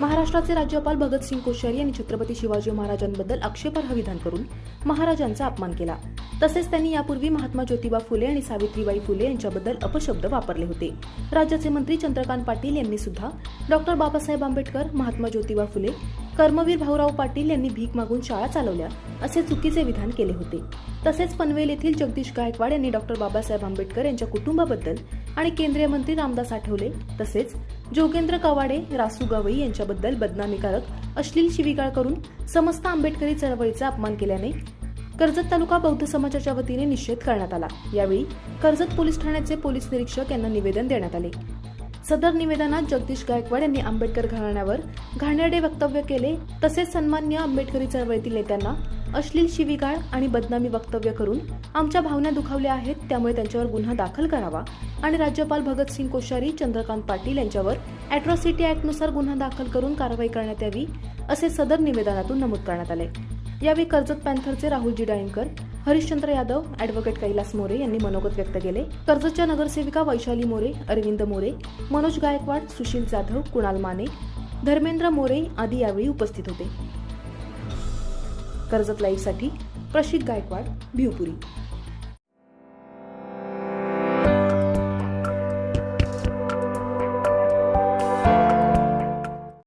महाराष्ट्राचे राज्यपाल भगतसिंग कोश्यारी यांनी छत्रपती शिवाजी महाराजांबद्दल आक्षेपार्ह विधान करून महाराजांचा अपमान केला. तसेच त्यांनी यापूर्वी महात्मा ज्योतिबा फुले आणि सावित्रीबाई फुले यांच्याबद्दल अपशब्द वापरले होते. राज्याचे मंत्री चंद्रकांत पाटील यांनी सुद्धा डॉक्टर बाबासाहेब आंबेडकर महात्मा ज्योतिबा फुले कर्मवीर भाऊराव पाटील यांनी भीक मागून शाळा चालवल्या असे चुकीचे विधान केले होते. तसेच पनवेल येथील जगदीश गायकवाड यांनी डॉक्टर बाबासाहेब आंबेडकर यांच्या कुटुंबाबद्दल आणि केंद्रीय मंत्री रामदास आठवले तसेच जोगेंद्र कवाडे रासू गवई यांच्याबद्दल बदनामीकारक अश्लील शिवीगाळ करून समस्त आंबेडकरी चळवळीचा अपमान केल्याने कर्जत तालुका बौद्ध समाजाच्या वतीने निषेध करण्यात आला. यावेळी कर्जत पोलीस ठाण्याचे पोलीस निरीक्षक यांना निवेदन देण्यात आले. सदर निवेदनात जगदीश गायकवाड यांनी आंबेडकर घराण्यावर घाणेरडे वक्तव्य केले तसेच सन्मान्य आंबेडकरी चळवळीतील नेत्यांना अश्लील शिवीगाळ आणि बदनामी वक्तव्य करून आमच्या भावना दुखावल्या आहेत त्यामुळे त्यांच्यावर गुन्हा दाखल करावा आणि राज्यपाल भगतसिंग कोश्यारी चंद्रकांत पाटील यांच्यावर अॅट्रॉसिटी ॲक्टनुसार गुन्हा दाखल करून कारवाई करण्यात यावी असे सदर निवेदनातून नमूद करण्यात आले. यावेळी कर्जत पॅन्थरचे राहुलजी डाळींकर हरिश्चंद्र यादव ॲडव्होकेट कैलास मोरे यांनी मनोगत व्यक्त केले. कर्जतच्या नगरसेविका वैशाली मोरे अरविंद मोरे मनोज गायकवाड सुशील जाधव कुणाल माने धर्मेंद्र मोरे आदी यावेळी उपस्थित होते. कर्जत लाईव्हसाठी प्रशिक गायकवाड भिवपुरी.